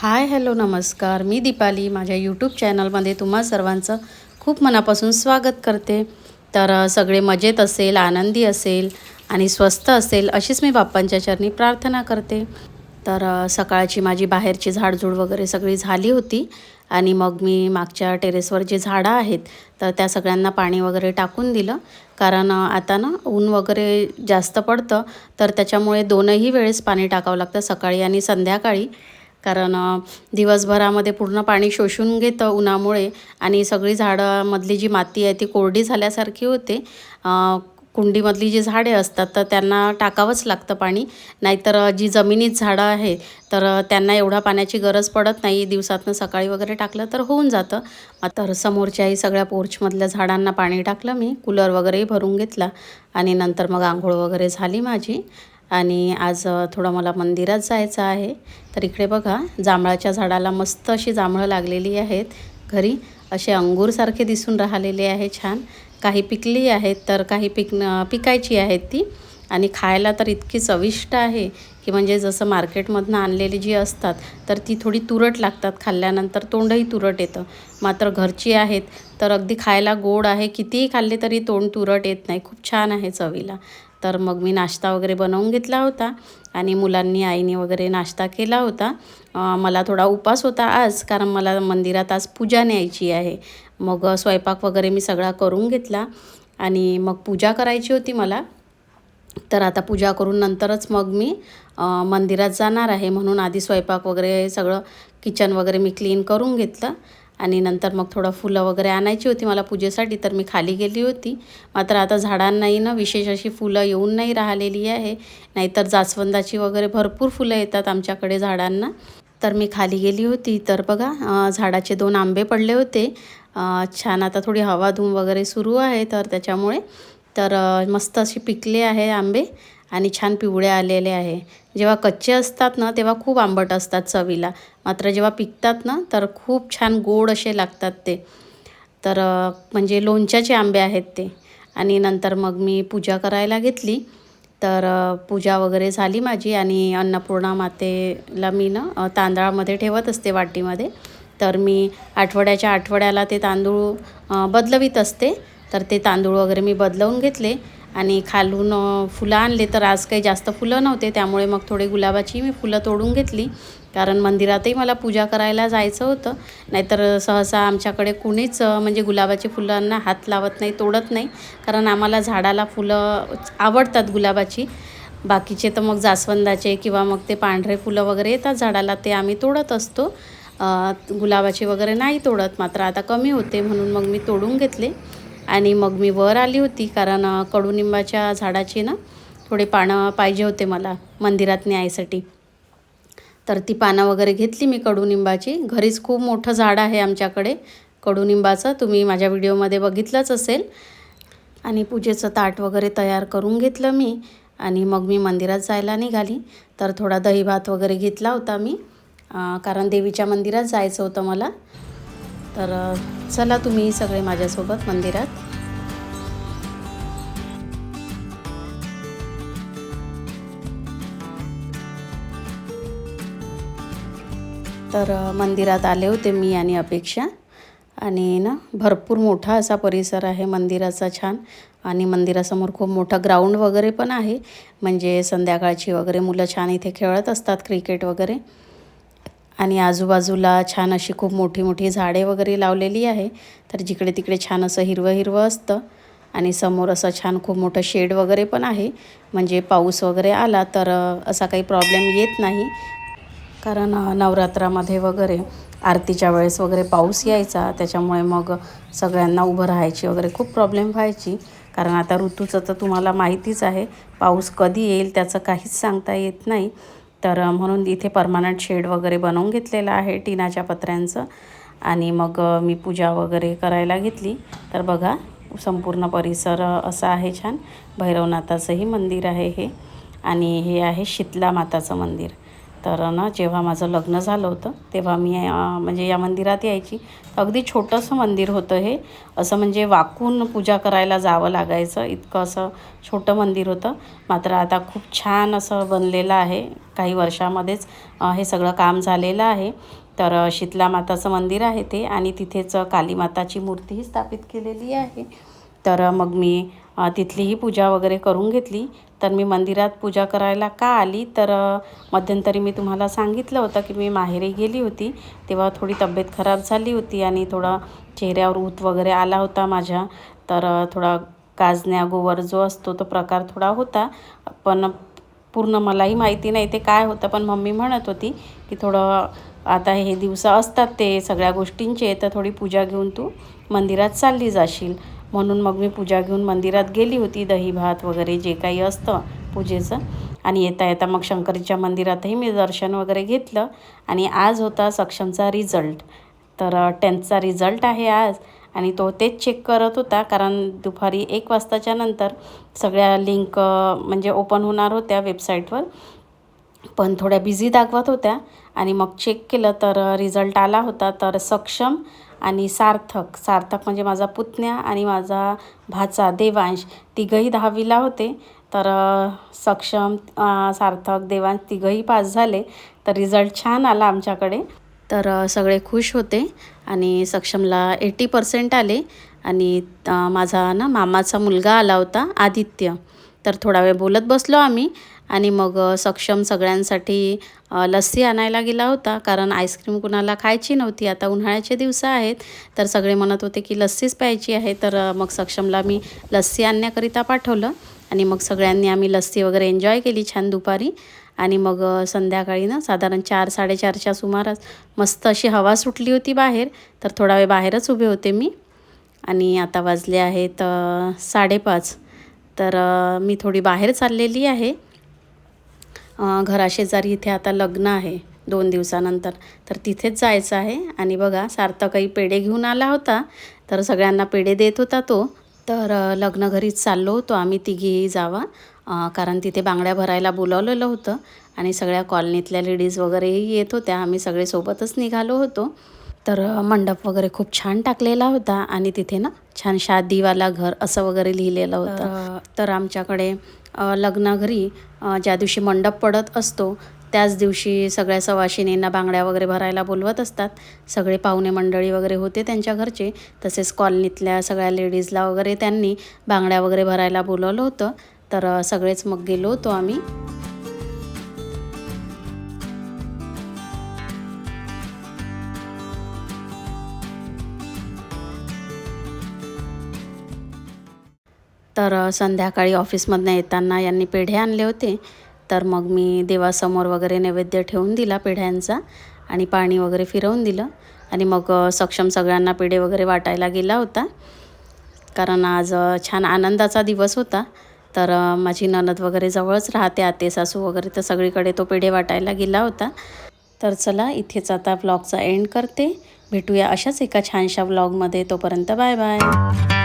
Hi hello नमस्कार. मी दीपाली. माझ्या YouTube चॅनलमध्ये तुम्हा सर्वांचं खूप मनापासून स्वागत करते. तर सगळे मजेत असेल आनंदी असेल आणि स्वस्त असेल अशीच मी बाप्पांच्या चरणी प्रार्थना करते. तर सकाळची माझी बाहेरची झाडझूड वगैरे सगळी झाली होती आणि मग मी मागच्या टेरेसवर जे झाडं आहेत तर त्या सगळ्यांना पाणी वगैरे टाकून दिलं. कारण आता ना ऊन वगैरे जास्त पडतं तर त्याच्यामुळे दोनही वेळेस पाणी टाकावं लागतं सकाळी आणि संध्याकाळी. कारण दिवसभरामध्ये पूर्ण पाणी शोषून घेतं उन्हामुळे आणि सगळी झाडामधली जी माती आहे ती कोरडी झाल्यासारखी होते. कुंडीमधली जी झाडे असतात तर त्यांना टाकावंच लागतं पाणी. नाहीतर जी जमिनीत झाडं आहे तर त्यांना एवढा पाण्याची गरज पडत नाही. दिवसातनं सकाळी वगैरे टाकलं तर होऊन जातं. तर समोरच्याही सगळ्या पोर्चमधल्या झाडांना पाणी टाकलं मी. कूलर वगैरेही भरून घेतला आणि नंतर मग आंघोळ वगैरे झाली माझी. आणि आज थोडं मला मंदिरात जायचं आहे. तर इकडे बघा जांभळाच्या झाडाला मस्त अशी जांभळं लागलेली आहेत. घरी असे अंगूरसारखे दिसून राहिलेले आहे छान. काही पिकली आहेत तर काही पिक पिकायची आहेत ती. आणि खायला तर इतकी चविष्ट आहे की म्हणजे जसं मार्केटमधनं आणलेली जी असतात तर ती थोडी तुरट लागतात. खाल्ल्यानंतर तोंडही तुरट येतं. मात्र घरची आहेत तर अगदी खायला गोड आहे. कितीही खाल्ले तरी तोंड तुरट येत नाही. खूप छान आहे चवीला. तर मग मी नाश्ता वगैरे बनवून घेतला होता आणि मुलांनी आईने वगैरे नाश्ता केला होता. मला थोडा उपास होता आज कारण मला मंदिरात आज पूजा न्यायची आहे. मग स्वयंपाक वगैरे मी सगळा करून घेतला आणि मग पूजा करायची होती मला. तर आता पूजा करून नंतरच मग मी मंदिरात जाणार आहे. म्हणून आधी स्वयंपाक वगैरे सगळं किचन वगैरे मी क्लीन करून घेतलं. आणि नंतर मग थोडं फुलं वगैरे आणायची होती मला पूजेसाठी तर मी खाली गेली होती. मात्र आता झाडांनाही ना विशेष अशी फुलं येऊन नाही राहिलेली आहे. नाहीतर जास्वंदाची वगैरे भरपूर फुलं येतात आमच्याकडे झाडांना. तर मी खाली गेली होती. तर बघा झाडाचे दोन आंबे पडले होते. छान आता थोडी हवा धूम वगैरे सुरू आहे तर त्याच्यामुळे. तर मस्त असे पिकले आहे आंबे. आणि छान पिवळे आलेले आहे. जेव्हा कच्चे असतात ना तेव्हा खूप आंबट असतात चवीला. मात्र जेव्हा पिकतात ना तर खूप छान गोड असे लागतात ते. तर म्हणजे लोणच्याचे आंबे आहेत ते. आणि नंतर मग मी पूजा करायला घेतली. तर पूजा वगैरे झाली माझी आणि अन्नपूर्णा मातेला मी ना तांदळामध्ये ठेवत असते वाटीमध्ये. तर मी आठवड्याच्या आठवड्याला ते तांदूळ बदलवीत असते. तर ते तांदूळ वगैरे मी बदलवून घेतले. आणि खालून फुलं आणले तर आज काही जास्त फुलं नव्हते त्यामुळे मग थोडे गुलाबाची मी फुलं तोडून घेतली. कारण मंदिरातही मला पूजा करायला जायचं होतं. नाहीतर सहसा आमच्याकडे कुणीच म्हणजे गुलाबाची फुलांना हात लावत नाही तोडत नाही. कारण आम्हाला झाडाला फुलं आवडतात गुलाबाची. बाकीचे तर मग जास्वंदाचे किंवा मग ते पांढरे फुलं वगैरे येतात झाडाला ते आम्ही तोडत असतो. गुलाबाची वगैरे नाही तोडत मात्र आता कमी होते म्हणून मग मी तोडून घेतले. आणि मग मी वर आली होती कारण कडुनिंबाच्या झाडाची ना थोडे पानं पाहिजे होते मला मंदिरात न्यायसाठी तर ती पानं वगैरे घेतली मी कडुनिंबाची. घरीच खूप मोठं झाड आहे आमच्याकडे. कडुनिंबाचं तुम्ही माझ्या व्हिडिओमध्ये बघितलंच असेल. आणि पूजेचं ताट वगैरे तयार करून घेतलं मी. आणि मग मी मंदिरात जायला निघाली. तर थोडा दही भात वगैरे घेतला होता मी. कारण देवीच्या मंदिरात जायचं होतं मला. तर चला तुम्ही सगळे माझ्यासोबत मंदिरात. तर मंदिरात आले होते मी आणि अपेक्षा. आणि ना भरपूर मोठा असा परिसर आहे मंदिराचा छान. आणि मंदिरासमोर खूप मोठा ग्राउंड वगैरे पण आहे. म्हणजे संध्याकाळची वगैरे मुलं छान इथे खेळत असतात क्रिकेट वगैरे. आणि आजूबाजूला छान अशी खूप मोठी मोठी झाडे वगैरे लावलेली आहे. तर जिकडे तिकडे छान असं हिरवं हिरवं असतं. आणि समोर असं छान खूप मोठं शेड वगैरे पण आहे. म्हणजे पाऊस वगैरे आला तर असा काही प्रॉब्लेम येत नाही. कारण नवरात्रामध्ये वगैरे आरतीच्या वेळेस वगैरे पाऊस यायचा. त्याच्यामुळे मग सगळ्यांना उभं राहायची वगैरे खूप प्रॉब्लेम व्हायची. कारण आता ऋतूचं तर तुम्हाला माहितीच आहे. पाऊस कधी येईल त्याचं काहीच सांगता येत नाही. तर म्हणून इथे परमानंट शेड वगैरे बनवून घेतलेलं आहे टिनाच्या पत्र्यांचं. आणि मग मी पूजा वगैरे करायला घेतली. तर बघा संपूर्ण परिसर असा आहे छान. भैरवनाथाचंही मंदिर आहे हे. आणि हे आहे शीतला माताचं मंदिर. तर ना जेव्हा माझं लग्न झालं होतं तेव्हा मी म्हणजे या मंदिरात यायची. अगदी छोटंसं मंदिर होतं हे. असं म्हणजे वाकून पूजा करायला जावं लागायचं. इतकं असं छोटं मंदिर होतं. मात्र आता खूप छान असं बनलेलं आहे. काही वर्षामध्येच हे सगळं काम झालेलं आहे. तर शीतला माताचं मंदिर आहे ते आणि तिथेच काली माताची मूर्तीही स्थापित केलेली आहे. तर मग मी तिथलीही पूजा वगैरे करून घेतली. तर मी मंदिरात पूजा करायला का आली? तर मध्यंतरी मी तुम्हाला सांगितलं होतं की मी माहेरी गेली होती. तेव्हा थोडी तब्येत खराब झाली होती आणि थोडा चेहऱ्यावर ऊत वगैरे आला होता माझ्या. तर थोडा काजण्या गोवर जो असतो तो प्रकार थोडा होता. पण पूर्ण मलाही माहिती नाही ते काय होतं. पण मम्मी म्हणत होती की थोडं आता हे दिवस असतात ते सगळ्या गोष्टींचे तर थोडी पूजा घेऊन तू मंदिरात चालली जाशील. म्हणून मग मी पूजा घेऊन मंदिरात गेली होती दही भात वगैरे जे काही असतं पूजेचं. आणि येता येता मग शंकरीच्या मंदिरातही मी दर्शन वगैरे घेतलं. आणि आज होता सक्षमचा रिझल्ट. तर टेन्थचा रिझल्ट आहे आज. आणि तो तेच चेक करत होता कारण दुपारी एक वाजताच्या नंतर सगळ्या लिंक म्हणजे ओपन होणार होत्या वेबसाईटवर. पण थोड्या बिझी दाखवत होत्या. आणि मग चेक केलं तर रिझल्ट आला होता. तर सक्षम आणि सार्थक. सार्थक म्हणजे माझा पुतण्या आणि माझा भाचा देवांश. तिघंही दहावीला होते. तर सक्षम सार्थक देवांश तिघंही पास झाले. तर रिझल्ट छान आला आमच्याकडे. तर सगळे खुश होते आणि सक्षमला एटी पर्सेंट आले. आणि माझा ना मामाचा मुलगा आला होता आदित्य. तर थोडा वेळ बोलत बसलो आम्ही. आणि मग सक्षम सगळ्यांसाठी लस्सी आणायला गेला होता. कारण आईस्क्रीम कुणाला खायची नव्हती. आता उन्हाळ्याचे दिवस आहेत. तर सगळे म्हणत होते की लस्सीच प्यायची आहे. तर मग सक्षमला मी लस्सी आणण्याकरिता पाठवलं. आणि मग सगळ्यांनी आम्ही लस्सी वगैरे एन्जॉय केली छान दुपारी. आणि मग संध्याकाळी ना साधारण चार साडेचारच्या सुमारास मस्त अशी हवा सुटली होती बाहेर. तर थोडा वेळ बाहेरच उभे होते मी. आणि आता वाजले आहेत साडेपाच. तर मी थोडी बाहेर चाललेली आहे. घराशेजारी इथे आता लग्न आहे दोन दिवसानंतर. तर तिथेच जायचं आहे. आणि बघा सार्थकही पेढे घेऊन आला होता. तर सगळ्यांना पेढे देत होता तो. तर लग्न घरीच चाललो होतो. आम्ही तिघीही जावा. कारण तिथे बांगड्या भरायला बोलावलेलं होतं. आणि सगळ्या कॉलनीतल्या लेडीज वगैरेही येत होत्या. आम्ही सगळे सोबतच निघालो होतो. तर मंडप वगैरे खूप छान टाकलेला होता. आणि तिथे ना छान शादीवाला घर असं वगैरे लिहिलेलं होतं. तर आमच्याकडे लग्नाघरी ज्या दिवशी मंडप पडत असतो त्याच दिवशी सगळ्या सवाशिनींना बांगड्या वगैरे भरायला बोलवत असतात. सगळे पाहुणे मंडळी वगैरे होते त्यांच्या घरचे. तसेच कॉलनीतल्या सगळ्या लेडीजला वगैरे त्यांनी बांगड्या वगैरे भरायला बोलवलं होतं. तर सगळेच मग गेलो होतो आम्ही. तर संध्याकाळी ऑफिसमधनं येताना यांनी पेढे आणले होते. तर मग मी देवासमोर वगैरे नैवेद्य ठेवून दिला पेढ्यांचा आणि पाणी वगैरे फिरवून दिलं. आणि मग सक्षम सगळ्यांना पेढे वगैरे वाटायला गेला होता. कारण आज छान आनंदाचा दिवस होता. तर माझी ननद वगैरे जवळच राहते आते सासू वगैरे तर सगळीकडे तो पेढे वाटायला गेला होता. तर चला इथेच आता ब्लॉगचा एंड करते. भेटूया अशाच एका छानशा व्लॉगमध्ये तोपर्यंत बाय बाय.